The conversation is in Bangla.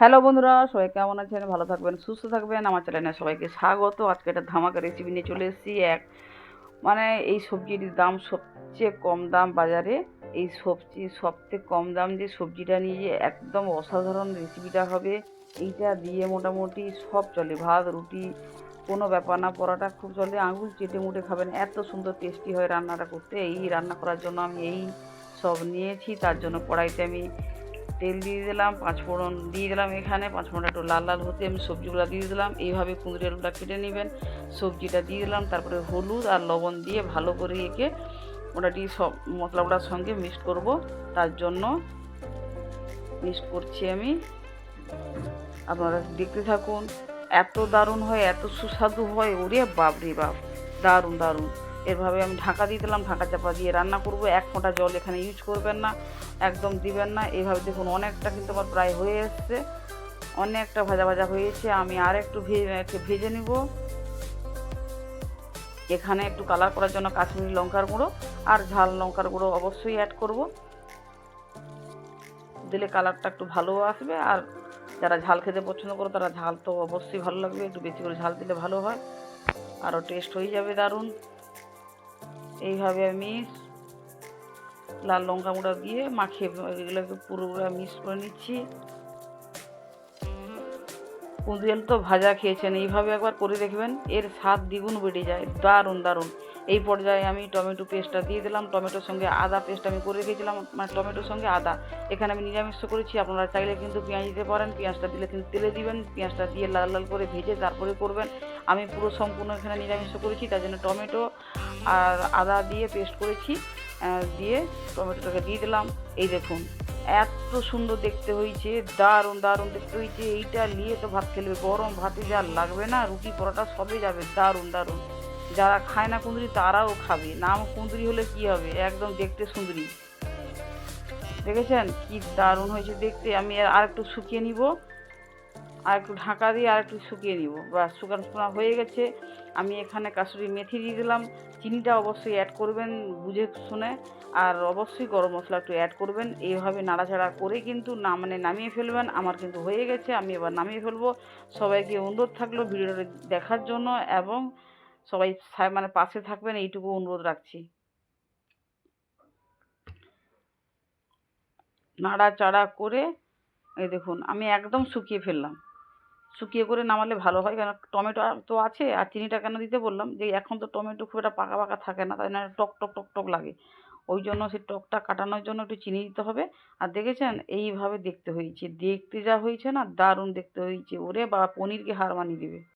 হ্যালো বন্ধুরা, সবাই কেমন আছেন? ভালো থাকবেন, সুস্থ থাকবেন। আমার চ্যানেলে সবাইকে স্বাগত। আজকে একটা ধামাকা রেসিপি নিয়ে চলে এসেছি। এক মানে এই সবজির দাম সবচেয়ে কম দাম বাজারে, এই সবজি সবথেকে কম দাম যে সবজিটা নিয়ে একদম অসাধারণ রেসিপিটা হবে, এইটা দিয়ে মোটামুটি সব চলে। ভাত, রুটি, কোনো ব্যাপার না, পরোটা খুব চলে। আঙুল চেটে মুটে খাবেন, এত সুন্দর টেস্টি হয় রান্নাটা করতে। এই রান্না করার জন্য আমি এই সব নিয়েছি, তার জন্য কড়াইতে আমি তেল দিয়ে দিলাম পাঁচ ফোড়ন দিয়ে দিলাম এখানে পাঁচ ফোড়নটা একটু লাল লাল হতে আমি সবজিগুলো দিয়ে দিলাম। এইভাবে কুঁদরি আলুটা কেটে নেবেন। সবজিটা দিয়ে দিলাম, তারপরে হলুদ আর লবণ দিয়ে ভালো করে এঁকে মোটামুটি সব মশলাগুলোর সঙ্গে মিক্সড করব। তার জন্য মিক্সড করছি আমি। আপনারা দেখতে থাকুন, এত দারুণ হয়, এত সুস্বাদু হয়, ওরে বাপরে বাপ, দারুণ দারুণ। এভাবে আমি ঢাকা দিয়ে দিলাম, ঢাকা চাপা দিয়ে রান্না করব। এক ফোঁটা জল এখানে ইউজ করবেন না, একদম দিবেন না। এভাবে দেখুন অনেকটা কিন্তু আমার প্রায় হয়ে এসছে। অনেকটা ভাজা ভাজা হয়েছে। আমি আর একটু ভেজে ভেজে নিব। এখানে একটু কালার করার জন্য কাশ্মীরি লঙ্কার গুঁড়ো আর ঝাল লঙ্কার গুঁড়ো অবশ্যই অ্যাড করব। দিলে কালারটা একটু ভালো আসবে আর যারা ঝাল খেতে পছন্দ করো, তারা ঝাল তো অবশ্যই ভালো লাগবে। একটু বেশি করে ঝাল দিলে ভালো হয়। আরও টেস্ট হয়ে যাবে দারুণ। এইভাবে আমি লাল লঙ্কা গুঁড়া দিয়ে মাখিয়ে এগুলোকে পুরোগুলো মিক্স করে নিচ্ছি। কুঁদরি আলু তো ভাজা খেয়েছেন, এইভাবে একবার করে দেখবেন এর স্বাদ দ্বিগুণ বেড়ে যায়, দারুণ দারুণ। এই পর্যায়ে আমি টমেটো পেস্টটা দিয়ে দিলাম, টমেটোর সঙ্গে আদা পেস্ট আমি করে রেখেছিলাম মানে টমেটোর সঙ্গে আদা। এখানে আমি নিরামিষ করেছি, আপনারা চাইলে কিন্তু পেঁয়াজ দিতে পারেন, পেঁয়াজটা দিলে কিন্তু তেলে দিবেন, পেঁয়াজটা দিয়ে লাল লাল করে ভেজে তারপরে করবেন। আমি পুরো সম্পূর্ণ এখানে নিরামিষ করেছি, তার জন্য টমেটো আর আদা দিয়ে পেস্ট করেছি দিয়ে টমেটোটাকে দিয়ে দিলাম। এই দেখুন, এত সুন্দর দেখতে হয়েছে, দারুণ দারুণ দেখতে হয়েছে। এইটা নিয়ে তো ভাত খেলবে, গরম ভাতে যা লাগবে না, রুটি পরোটা সবই যাবে, দারুণ দারুণ। যারা খায় না কুঁদরি, তারাও খাবে। নাম কুঁদরি হলে কি হবে? একদম দেখতে সুন্দরী। দেখেছেন? কি দারুণ হয়েছে দেখতে। আমি আর একটু শুকিয়ে নিব। আর একটু ঢাকা দিয়ে আর একটু শুকিয়ে নিব বা শুকান শুকনো হয়ে গেছে। আমি এখানে কাসুরি মেথি দিয়ে দিলাম। চিনিটা অবশ্যই অ্যাড করবেন, বুঝে শুনে। আর অবশ্যই গরম মশলা একটু অ্যাড করবেন। এইভাবে নাড়াচাড়া করে কিন্তু না মানে নামিয়ে ফেলবেন। আমার কিন্তু হয়ে গেছে, আমি এবার নামিয়ে ফেলব। সবাইকে অনুরোধ থাকল ভিডিওটা দেখার জন্য এবং সবাই মানে পাশে থাকবেন, এইটুকু অনুরোধ রাখছি। নাড়াচাড়া করে, এই দেখুন, আমি একদম শুকিয়ে ফেললাম। শুকিয়ে করে নামালে ভালো হয়। কেন? টমেটো তো আছে, আর চিনিটা কেন দিতে বললাম? যে এখন তো টমেটো খুব একটা পাকা পাকা থাকে না, তাই না টক টক টক টক লাগে। ওই জন্য সেই টকটা কাটানোর জন্য একটু চিনি দিতে হবে। আর দেখেছেন? এইভাবে দেখতে হয়েছে। দেখতে যা হয়েছে না, দারুণ দেখতে হয়েছে। ওরে বা পনিরকে হার মানিয়ে দেবে।